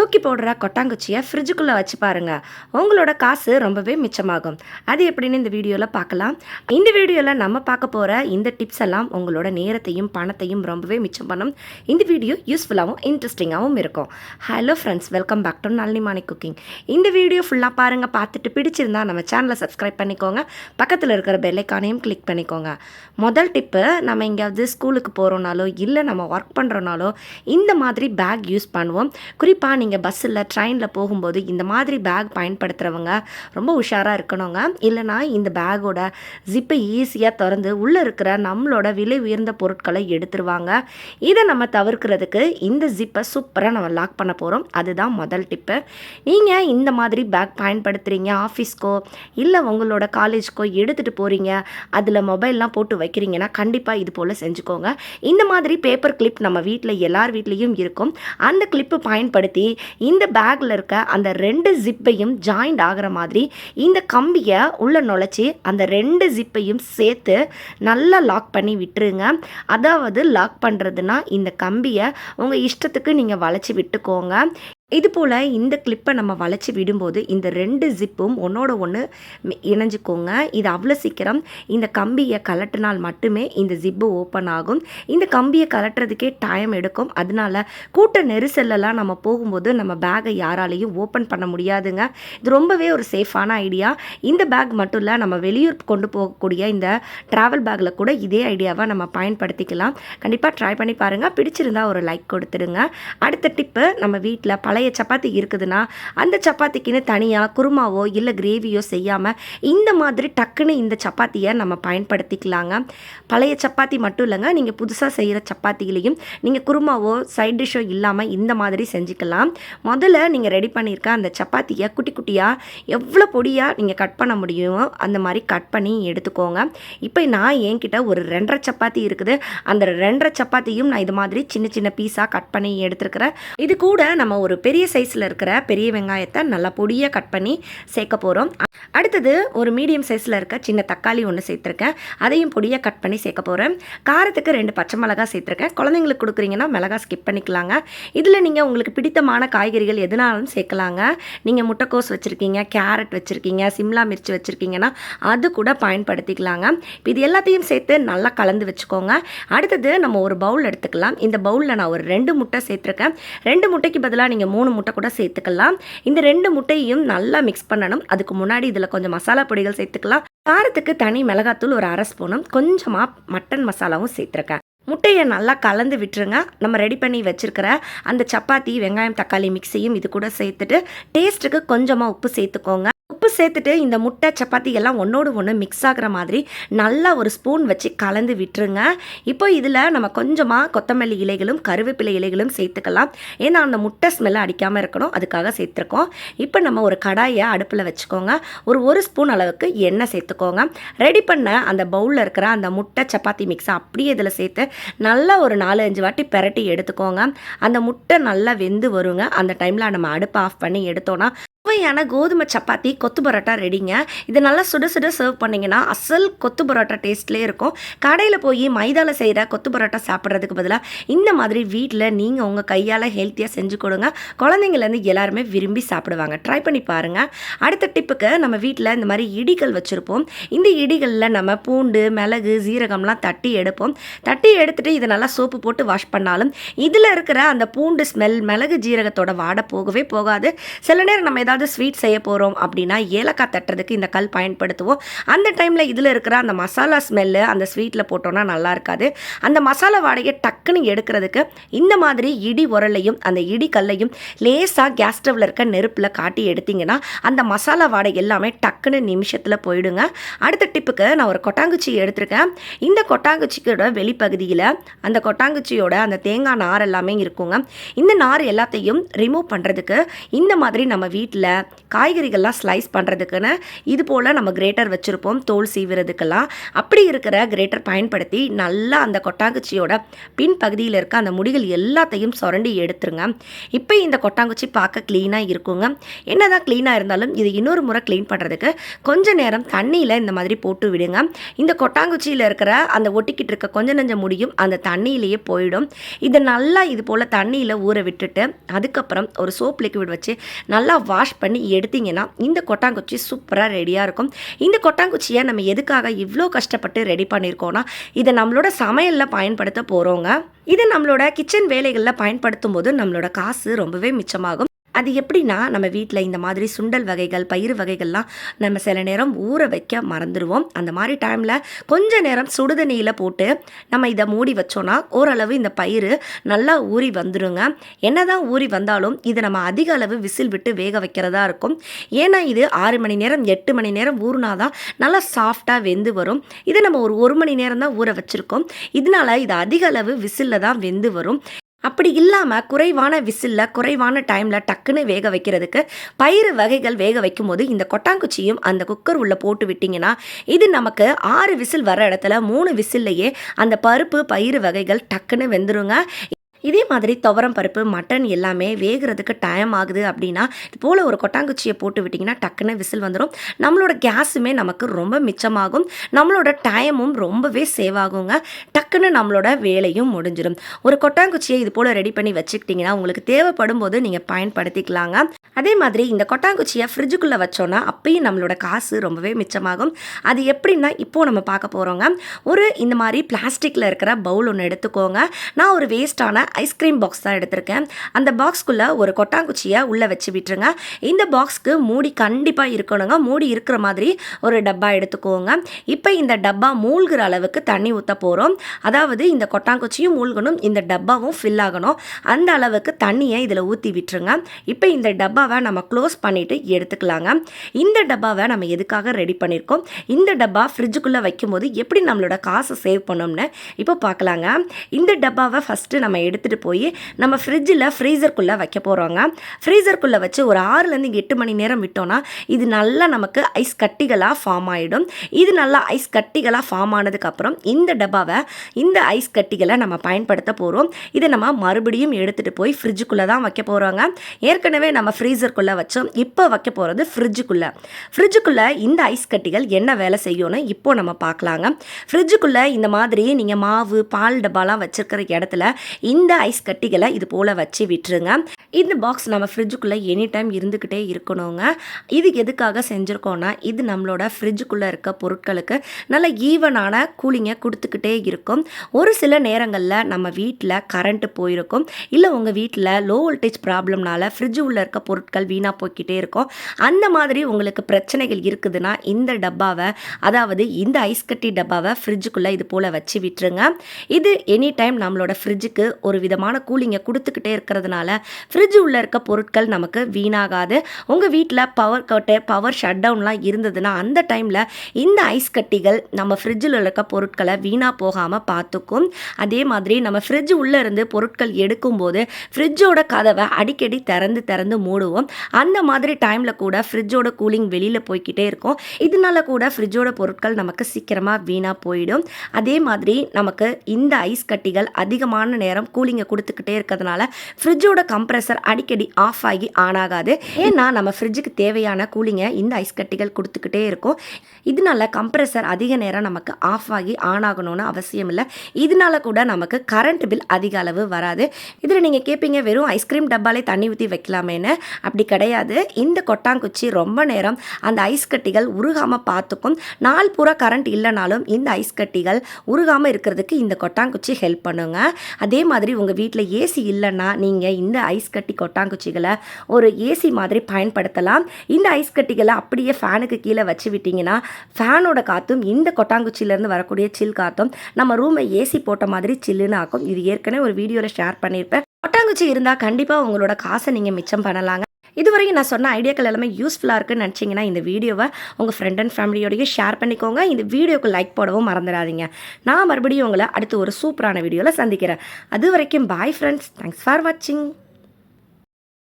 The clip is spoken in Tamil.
தூக்கி போடுற கொட்டாங்குச்சியை ஃப்ரிட்ஜுக்குள்ளே வச்சு பாருங்கள் உங்களோட காசு ரொம்பவே மிச்சமாகும். அது எப்படின்னு இந்த வீடியோவில் பார்க்கலாம் இந்த வீடியோவில் நம்ம பார்க்க போகிற இந்த டிப்ஸ் எல்லாம் உங்களோட நேரத்தையும் பணத்தையும் ரொம்பவே மிச்சம் பண்ணும். இந்த வீடியோ யூஸ்ஃபுல்லாகவும் இன்ட்ரெஸ்டிங்காகவும் இருக்கும். Hello friends welcome back to Nalini Mani cooking இந்த வீடியோ ஃபுல்லாக பாருங்கள் பார்த்துட்டு பிடிச்சிருந்தா நம்ம சேனலை சப்ஸ்கிரைப் பண்ணிக்கோங்க. பக்கத்தில் இருக்கிற பெல்லைக்கானையும் கிளிக் பண்ணிக்கோங்க. முதல் டிப்பு நம்ம எங்கேயாவது ஸ்கூலுக்கு போகிறோனாலோ இல்லை நம்ம ஒர்க் பண்ணுறோனாலோ இந்த மாதிரி பேக் யூஸ் பண்ணுவோம். குறிப்பாக நீங்கள் பஸ்ஸில் ட்ரெயினில் போகும்போது இந்த மாதிரி பேக் பயன்படுத்துகிறவங்க ரொம்ப உஷாராக இருக்கணுங்க. இல்லைனா இந்த பேக்கோட ஜிப்பை ஈஸியாக திறந்து உள்ளே இருக்கிற நம்மளோட விலை உயர்ந்த பொருட்களை எடுத்துருவாங்க. இதை நம்ம தவிர்க்கிறதுக்கு இந்த ஜிப்பை சூப்பராக நம்ம லாக் பண்ண போகிறோம் அதுதான் முதல் டிப்பு நீங்கள் இந்த மாதிரி பேக் பயன்படுத்துகிறீங்க ஆஃபீஸ்க்கோ இல்லை உங்களோட காலேஜ்க்கோ எடுத்துகிட்டு போகிறீங்க அதில் மொபைல்லாம் போட்டு வைக்கிறீங்கன்னா கண்டிப்பாக இது போல் செஞ்சுக்கோங்க. இந்த மாதிரி பேப்பர் கிளிப் நம்ம வீட்டில் எல்லார் வீட்லேயும் இருக்கும். அந்த கிளிப்பு பயன்படுத்தி இந்த பேக்கில் இருக்க அந்த ரெண்டு ஜிப்பையும் ஜாயிண்ட் ஆகிற மாதிரி இந்த கம்பியை உள்ளே நுழைச்சி அந்த ரெண்டு ஜிப்பையும் சேர்த்து நல்லா லாக் பண்ணி விட்டுருங்க. அதாவது லாக் பண்ணுறதுனா இந்த கம்பியை உங்கள் இஷ்டத்துக்கு நீங்கள் வளைச்சி விட்டுக்கோங்க. இது போல் இந்த கிளிப்பை நம்ம வளைச்சி விடும்போது இந்த ரெண்டு ஜிப்பும் ஒன்றோட ஒன்று இணைஞ்சிக்கோங்க. இது அவ்வளோ சீக்கிரம் இந்த கம்பியை கலட்டினால் மட்டுமே இந்த ஜிப்பு ஓப்பன் ஆகும். இந்த கம்பியை கலட்டுறதுக்கே டைம் எடுக்கும். அதனால கூட்ட நெரிசல்லலாம் நம்ம போகும்போது நம்ம பேகை யாராலையும் ஓப்பன் பண்ண முடியாதுங்க. இது ரொம்பவே ஒரு சேஃபான ஐடியா இந்த பேக் மட்டும் இல்லை நம்ம வெளியூர் கொண்டு போகக்கூடிய இந்த ட்ராவல் பேக்கில் கூட இதே ஐடியாவை நம்ம பயன்படுத்திக்கலாம். கண்டிப்பாக ட்ரை பண்ணி பாருங்கள் பிடிச்சிருந்தா ஒரு லைக் கொடுத்துடுங்க. அடுத்த டிப்பு நம்ம வீட்டில் பழைய பழைய சப்பாத்தி இருக்குதுன்னா அந்த சப்பாத்திக்குன்னு தனியாக குருமாவோ இல்லை கிரேவியோ செய்யாமல் இந்த மாதிரி டக்குன்னு இந்த சப்பாத்தியை நம்ம பயன்படுத்திக்கலாங்க. பழைய சப்பாத்தி மட்டும் இல்லைங்க நீங்கள் புதுசாக செய்கிற சப்பாத்திகளையும் நீங்கள் குருமாவோ சைட் டிஷ்ஷோ இல்லாமல் இந்த மாதிரி செஞ்சுக்கலாம். முதல்ல நீங்கள் ரெடி பண்ணியிருக்க அந்த சப்பாத்தியை குட்டி குட்டியாக எவ்வளோ பொடியாக நீங்கள் கட் பண்ண முடியுமோ அந்த மாதிரி கட் பண்ணி எடுத்துக்கோங்க. இப்போ நான் என்கிட்ட ஒரு ரெண்டரை சப்பாத்தி இருக்குது. அந்த ரெண்டரை சப்பாத்தியும் நான் இது மாதிரி சின்ன சின்ன பீஸாக கட் பண்ணி எடுத்துருக்கிறேன். இது கூட நம்ம ஒரு பெரிய சைஸில் இருக்கிற பெரிய வெங்காயத்தை நல்லா பொடியாக கட் பண்ணி சேர்க்க போகிறோம் அடுத்தது ஒரு மீடியம் சைஸில் இருக்க சின்ன தக்காளி ஒன்று சேர்த்துருக்கேன். அதையும் பொடியாக கட் பண்ணி சேர்க்க போகிறேன் காரத்துக்கு ரெண்டு பச்சை மிளகா சேர்த்துருக்கேன். குழந்தைங்களுக்கு கொடுக்குறீங்கன்னா மிளகா ஸ்கிப் பண்ணிக்கலாங்க. இதில் நீங்கள் உங்களுக்கு பிடித்தமான காய்கறிகள் எதுனாலும் சேர்க்கலாங்க. நீங்கள் முட்டைக்கோஸ் வச்சுருக்கீங்க கேரட் வச்சுருக்கீங்க சிம்லா மிர்ச்சி வச்சுருக்கீங்கன்னா அது கூட பயன்படுத்திக்கலாங்க. இப்போ இது எல்லாத்தையும் சேர்த்து நல்லா கலந்து வச்சுக்கோங்க. அடுத்தது நம்ம ஒரு பவுல் எடுத்துக்கலாம். இந்த பவுலில் நான் ஒரு ரெண்டு முட்டை சேர்த்துருக்கேன். ரெண்டு முட்டைக்கு பதிலாக நீங்கள் மூணு மூணு முட்டை கூட சேர்த்துக்கலாம். இந்த ரெண்டு முட்டையையும் நல்லா மிக்ஸ் பண்ணணும். அதுக்கு முன்னாடி இதில் கொஞ்சம் மசாலா பொடிகள் சேர்த்துக்கலாம். காரத்துக்கு தனி மிளகாத்தூள் ஒரு அரை ஸ்பூனும் கொஞ்சமாக மட்டன் மசாலாவும் சேர்த்துருக்கேன். முட்டையை நல்லா கலந்து விட்டுருங்க. நம்ம ரெடி பண்ணி வச்சுருக்கிற அந்த சப்பாத்தி வெங்காயம் தக்காளி மிக்ஸையும் இது கூட சேர்த்துட்டு டேஸ்ட்டுக்கு கொஞ்சமாக உப்பு சேர்த்துக்கோங்க. உப்பு சேர்த்துட்டு இந்த முட்டை சப்பாத்தி எல்லாம் ஒன்றோடு ஒன்று மிக்ஸ் ஆகிற மாதிரி நல்லா ஒரு ஸ்பூன் வச்சு கலந்து விட்டுருங்க. இப்போ இதில் நம்ம கொஞ்சமாக கொத்தமல்லி இலைகளும் கருவேப்பிலை இலைகளும் சேர்த்துக்கலாம். ஏன்னா அந்த முட்டை ஸ்மெல்லை அடிக்காமல் இருக்கணும். அதுக்காக சேர்த்துருக்கோம். இப்போ நம்ம ஒரு கடாயை அடுப்பில் வச்சுக்கோங்க. ஒரு ஒரு ஸ்பூன் அளவுக்கு எண்ணெய் சேர்த்துக்கோங்க. ரெடி பண்ண அந்த பவுலில் இருக்கிற அந்த முட்டை சப்பாத்தி மிக்ஸை அப்படியே இதில் சேர்த்து நல்லா ஒரு நாலு அஞ்சு வாட்டி பெரட்டி எடுத்துக்கோங்க. அந்த முட்டை நல்லா வெந்து வருங்க. அந்த டைமில் நம்ம அடுப்பை ஆஃப் பண்ணி எடுத்தோன்னா சுவையான கோதுமை சப்பாத்தி கொத்து பரோட்டா ரெடிங்க. இதை நல்லா சுட சுட சர்வ் பண்ணிங்கன்னா அசல் கொத்து பரோட்டா டேஸ்ட்லேயே இருக்கும். கடையில் போய் மைதாவில் செய்கிற கொத்து பரோட்டா சாப்பிட்றதுக்கு பதிலாக இந்த மாதிரி வீட்டில் நீங்கள் உங்கள் கையால் ஹெல்த்தியாக செஞ்சு கொடுங்க. குழந்தைங்கலேருந்து எல்லாருமே விரும்பி சாப்பிடுவாங்க. ட்ரை பண்ணி பாருங்கள் அடுத்த டிப்புக்கு நம்ம வீட்டில் இந்த மாதிரி இடிகள் வச்சுருப்போம். இந்த இடிகளில் நம்ம பூண்டு மிளகு ஜீரகம்லாம் தட்டி எடுப்போம். தட்டி எடுத்துகிட்டு இதை நல்லா சோப்பு போட்டு வாஷ் பண்ணாலும் இதில் இருக்கிற அந்த பூண்டு ஸ்மெல் மிளகு ஜீரகத்தோட வாடை போகவே போகாது. சில நேரம் நம்ம ஏதாவது ஸ்வீட் செய்ய போகிறோம் அப்படின்னா ஏலக்காய் தட்டுறதுக்கு இந்த கல் பயன்படுத்துவோம். அந்த டைமில் இதில் இருக்கிற அந்த மசாலா ஸ்மெல்லு அந்த ஸ்வீட்டில் போட்டோன்னா நல்லா இருக்காது. அந்த மசாலா வாடகையை டக்குன்னு எடுக்கிறதுக்கு இந்த மாதிரி இடி உரலையும் அந்த இடி கல்லையும் லேசாக கேஸ் ஸ்டவ்வில் இருக்க நெருப்பில் காட்டி எடுத்திங்கன்னா அந்த மசாலா வாடை எல்லாமே டக்குன்னு நிமிஷத்தில் போயிடுங்க. அடுத்த டிப்புக்கு நான் ஒரு கொட்டாங்குச்சி எடுத்திருக்கேன். இந்த கொட்டாங்குச்சியோட வெளிப்பகுதியில் அந்த கொட்டாங்குச்சியோட அந்த தேங்காய் நார் எல்லாமே இருக்குங்க. இந்த நார் எல்லாத்தையும் ரிமூவ் பண்ணுறதுக்கு இந்த மாதிரி நம்ம வீட்டில் காய்கறிகள்லாம் ஸ்லைஸ் பண்ணுறதுக்குன்னு இது போல் நம்ம கிரேட்டர் வச்சுருப்போம் தோல் சீவுறதுக்கெல்லாம். அப்படி இருக்கிற கிரேட்டர் பயன்படுத்தி நல்லா அந்த கொட்டாங்குச்சியோட பின்பகுதியில் இருக்க அந்த முடிகள் எல்லாத்தையும் சுரண்டி எடுத்துருங்க. இப்போ இந்த கொட்டாங்குச்சி பார்க்க க்ளீனாக இருக்குங்க. என்னதான் க்ளீனாக இருந்தாலும் இது இன்னொரு முறை க்ளீன் பண்ணுறதுக்கு கொஞ்ச நேரம் தண்ணியில் இந்த மாதிரி போட்டு விடுங்க. இந்த கொட்டாங்குச்சியில் இருக்கிற அந்த ஒட்டிக்கிட்டு இருக்க கொஞ்ச நஞ்ச முடியும் அந்த தண்ணியிலேயே போயிடும். இதை நல்லா இது போல் தண்ணியில் ஊற விட்டுட்டு அதுக்கப்புறம் ஒரு சோப் லிக்விட் வச்சு நல்லா வாஷ் பண்ணி எடுத்தீங்கன்னா இந்த கொட்டாங்குச்சி சூப்பராக ரெடியாக இருக்கும். இந்த கொட்டாங்குச்சியை நம்ம எதுக்காக இவ்வளோ கஷ்டப்பட்டு ரெடி பண்ணியிருக்கோன்னா இதை நம்மளோட சமையலில் பயன்படுத்த போகிறோங்க இதை நம்மளோட கிச்சன் வேலைகளில் பயன்படுத்தும் போது நம்மளோட காசு ரொம்பவே மிச்சமாகும். அது எப்படின்னா நம்ம வீட்டில் இந்த மாதிரி சுண்டல் வகைகள் பயிறு வகைகள்லாம் நம்ம சில நேரம் ஊற வைக்க மறந்துடுவோம் அந்த மாதிரி டைமில் கொஞ்ச நேரம் சுடுதண்ணியில் போட்டு நம்ம இதை மூடி வச்சோன்னா ஓரளவு இந்த பயிர் நல்லா ஊறி வந்துடுங்க என்னதான் ஊறி வந்தாலும் இதை நம்ம அதிக அளவு விசில் விட்டு வேக வைக்கிறதா இருக்கும். ஏன்னா இது ஆறு மணி நேரம் எட்டு மணி நேரம் ஊறினாதான் நல்லா சாஃப்டாக வெந்து வரும். இதை நம்ம ஒரு ஒரு மணி நேரம் தான் ஊற வச்சுருக்கோம். இதனால இது அதிக அளவு விசிலில் தான் வெந்து வரும். அப்படி இல்லாமல் குறைவான விசிலில் குறைவான டைமில் டக்குன்னு வேக வைக்கிறதுக்கு பயிறு வகைகள் வேக வைக்கும் போது இந்த கொட்டாங்குச்சியும் அந்த குக்கர் உள்ளே போட்டு விட்டிங்கன்னா இது நமக்கு ஆறு விசில் வர இடத்துல மூணு விசில்லையே அந்த பருப்பு பயிறு வகைகள் டக்குன்னு வெந்துருங்க. இதே மாதிரி துவரம் பருப்பு மட்டன் எல்லாமே வேகிறதுக்கு டைம் ஆகுது அப்படின்னா இது போல் ஒரு கொட்டாங்குச்சியை போட்டு விட்டிங்கன்னா டக்குன்னு விசில் வந்துடும் நம்மளோட கேஸுமே நமக்கு ரொம்ப மிச்சமாகும். நம்மளோட டைமும் ரொம்பவே சேவ் ஆகுங்க. டக்குன்னு நம்மளோட வேலையும் முடிஞ்சிடும் ஒரு கொட்டாங்குச்சியை இது போல் ரெடி பண்ணி வச்சுக்கிட்டிங்கன்னா உங்களுக்கு தேவைப்படும் போது நீங்கள் பயன்படுத்திக்கலாங்க. அதே மாதிரி இந்த கொட்டாங்குச்சியை ஃப்ரிட்ஜுக்குள்ளே வச்சோன்னா அப்பயும் நம்மளோட காசு ரொம்பவே மிச்சமாகும். அது எப்படின்னா இப்போது நம்ம பார்க்க போகிறோங்க ஒரு இந்த மாதிரி பிளாஸ்டிக்கில் இருக்கிற பவுல் ஒன்று எடுத்துக்கோங்க. நான் ஒரு வேஸ்ட்டான ஐஸ்கிரீம் பாக்ஸ் தான் எடுத்திருக்கேன். அந்த பாக்ஸ்க்குள்ளே ஒரு கொட்டாங்குச்சியை உள்ளே வச்சு விட்டுருங்க. இந்த பாக்ஸ்க்கு மூடி கண்டிப்பாக இருக்கணுங்க. மூடி இருக்கிற மாதிரி ஒரு டப்பா எடுத்துக்கோங்க. இப்போ இந்த டப்பா மூழ்கிற அளவுக்கு தண்ணி ஊற்ற போகிறோம் அதாவது இந்த கொட்டாங்குச்சியும் மூழ்கணும் இந்த டப்பாவும் ஃபில் ஆகணும். அந்த அளவுக்கு தண்ணியை இதில் ஊற்றி விட்டுருங்க. இப்போ இந்த டப்பாவை நம்ம க்ளோஸ் பண்ணிவிட்டு எடுத்துக்கலாங்க. இந்த டப்பாவை நம்ம எதுக்காக ரெடி பண்ணியிருக்கோம் இந்த டப்பா ஃப்ரிட்ஜுக்குள்ளே வைக்கும்போது எப்படி நம்மளோட காசை சேவ் பண்ணோம்னு? இப்போ பார்க்கலாங்க இந்த டப்பாவை ஃபஸ்ட்டு நம்ம எடுத்து எடுத்துகிட்டு போய் நம்ம ஃப்ரிட்ஜில் ஃப்ரீசருக்குள்ளே வைக்க போகிறோங்க ஃப்ரீசருக்குள்ளே வச்சு ஒரு ஆறுலேருந்து எட்டு மணி நேரம் விட்டோன்னா இது நல்லா நமக்கு ஐஸ் கட்டிகளாக ஃபார்ம் ஆகிடும் இது நல்லா ஐஸ் கட்டிகளாக ஃபார்ம் ஆனதுக்கப்புறம் இந்த டப்பாவை இந்த ஐஸ் கட்டிகளை நம்ம பயன்படுத்த போகிறோம் இதை நம்ம மறுபடியும் எடுத்துகிட்டு போய் ஃப்ரிட்ஜுக்குள்ளே தான் வைக்க போகிறோங்க ஏற்கனவே நம்ம ஃப்ரீசருக்குள்ளே வச்சோம். இப்போ வைக்க போகிறது ஃப்ரிட்ஜுக்குள்ளே ஃப்ரிட்ஜுக்குள்ளே இந்த ஐஸ் கட்டிகள் என்ன வேலை செய்யும்னு இப்போ நம்ம பார்க்கலாங்க. ஃப்ரிட்ஜுக்குள்ளே இந்த மாதிரி நீங்கள் மாவு பால் டப்பாலாம் வச்சுருக்கிற இடத்துல இந்த ஐஸ் கட்டிகளை இது போல் வச்சு விட்டுருங்க. இந்த பாக்ஸ் நம்ம ஃப்ரிட்ஜுக்குள்ளே எனி டைம் இருந்துக்கிட்டே இருக்கணுங்க. இது எதுக்காக செஞ்சுருக்கோன்னா இது நம்மளோட ஃப்ரிட்ஜுக்குள்ளே இருக்க பொருட்களுக்கு நல்ல ஈவனான கூலிங்கை கொடுத்துக்கிட்டே இருக்கும். ஒரு சில நேரங்களில் நம்ம வீட்டில் கரண்ட்டு போயிருக்கும். இல்லை உங்கள் வீட்டில் லோ வோல்டேஜ் ப்ராப்ளம்னால ஃப்ரிட்ஜு உள்ளே இருக்க பொருட்கள் வீணாக போய்க்கிட்டே இருக்கும். அந்த மாதிரி உங்களுக்கு பிரச்சனைகள் இருக்குதுன்னா இந்த டப்பாவை அதாவது இந்த ஐஸ் கட்டி டப்பாவை ஃப்ரிட்ஜுக்குள்ளே இது போல் வச்சு விட்டுருங்க. இது எனி டைம் நம்மளோட ஃப்ரிட்ஜுக்கு ஒரு விதமான கூலிங்கை கொடுத்துக்கிட்டே இருக்கிறதுனால ஃப்ரிட்ஜ் உள்ளே இருக்க பொருட்கள் நமக்கு வீணாகாது. உங்கள் வீட்டில் பவர் கட்டு பவர் ஷட் டவுன்லாம் இருந்ததுன்னா அந்த டைமில் இந்த ஐஸ் கட்டிகள் நம்ம ஃப்ரிட்ஜில் இருக்க பொருட்களை வீணாக போகாமல் பார்த்துக்கும் அதே மாதிரி நம்ம ஃப்ரிட்ஜ் உள்ளே இருந்து பொருட்கள் எடுக்கும்போது ஃப்ரிட்ஜோட கதவை அடிக்கடி திறந்து திறந்து மூடுவோம். அந்த மாதிரி டைமில் கூட ஃப்ரிட்ஜோட கூலிங் வெளியில் போய்க்கிட்டே இருக்கும். இதனால கூட ஃப்ரிட்ஜோட பொருட்கள் நமக்கு சீக்கிரமாக வீணாக போயிடும். அதே மாதிரி நமக்கு இந்த ஐஸ் கட்டிகள் அதிகமான நேரம் கூலிங்கை கொடுத்துக்கிட்டே இருக்கிறதுனால ஃப்ரிட்ஜோட கம்ப்ரெசர் அடிக்கடி ஆஃப் ஆகி ஆன் ஆகாது. ஏன்னா நம்ம ஃப்ரிட்ஜுக்கு தேவையான கூலிங்கை இந்த ஐஸ் கட்டிகள் கொடுத்துக்கிட்டே இருக்கும். இதனால கம்ப்ரெசர் அதிக நேரம் நமக்கு ஆஃப் ஆகி ஆன் ஆகணும்னு அவசியம் இல்லை. இதனால கூட நமக்கு கரண்ட் பில் அதிக அளவு வராது. இதில் நீங்கள் கேட்பீங்க வெறும் ஐஸ்கிரீம் டப்பாலே தண்ணி ஊற்றி வைக்கலாமேன்னு. அப்படி கிடையாது. இந்த கொட்டாங்குச்சி ரொம்ப நேரம் அந்த ஐஸ் கட்டிகள் உருகாமல் பார்த்துக்கும். நாள் பூரா கரண்ட் இல்லைனாலும் இந்த ஐஸ் கட்டிகள் உருகாமல் இருக்கிறதுக்கு இந்த கொட்டாங்குச்சி ஹெல்ப் பண்ணுங்க. அதே மாதிரி உங்கள் வீட்டில் ஏசி இல்லைன்னா நீங்கள் இந்த ஐஸ் கட்டி கொட்டாங்குச்சிகளை ஒரு ஏசி மாதிரி பயன்படுத்தலாம். இந்த ஐஸ் கட்டிகளை அப்படியே ஃபேனுக்கு கீழே வச்சு விட்டிங்கன்னா ஃபேனோட காற்றும் இந்த கொட்டாங்குச்சியிலேருந்து வரக்கூடிய சில் காற்றும் நம்ம ரூமை ஏசி போட்ட மாதிரி சில்லுன்னு ஆக்கும். இது ஏற்கனவே ஒரு வீடியோவில் ஷேர் பண்ணியிருப்பேன். கொட்டாங்குச்சி இருந்தால் கண்டிப்பாக உங்களோட காசை நீங்கள் மிச்சம் பண்ணலாங்க. இதுவரைக்கும் நான் சொன்ன ஐடியாக்கள் எல்லாமே யூஸ்ஃபுல்லாக இருக்குன்னு நினச்சிங்கன்னா இந்த வீடியோவை உங்கள் ஃப்ரெண்ட் அண்ட் ஃபேமிலியோடய ஷேர் பண்ணிக்கோங்க. இந்த வீடியோக்கு லைக் போடவும் மறந்துடாதீங்க. நான் மறுபடியும் உங்களை அடுத்து ஒரு சூப்பரான வீடியோவில் சந்திக்கிறேன். அது வரைக்கும் பாய் ஃப்ரெண்ட்ஸ் தேங்க்ஸ் ஃபார் வாட்சிங்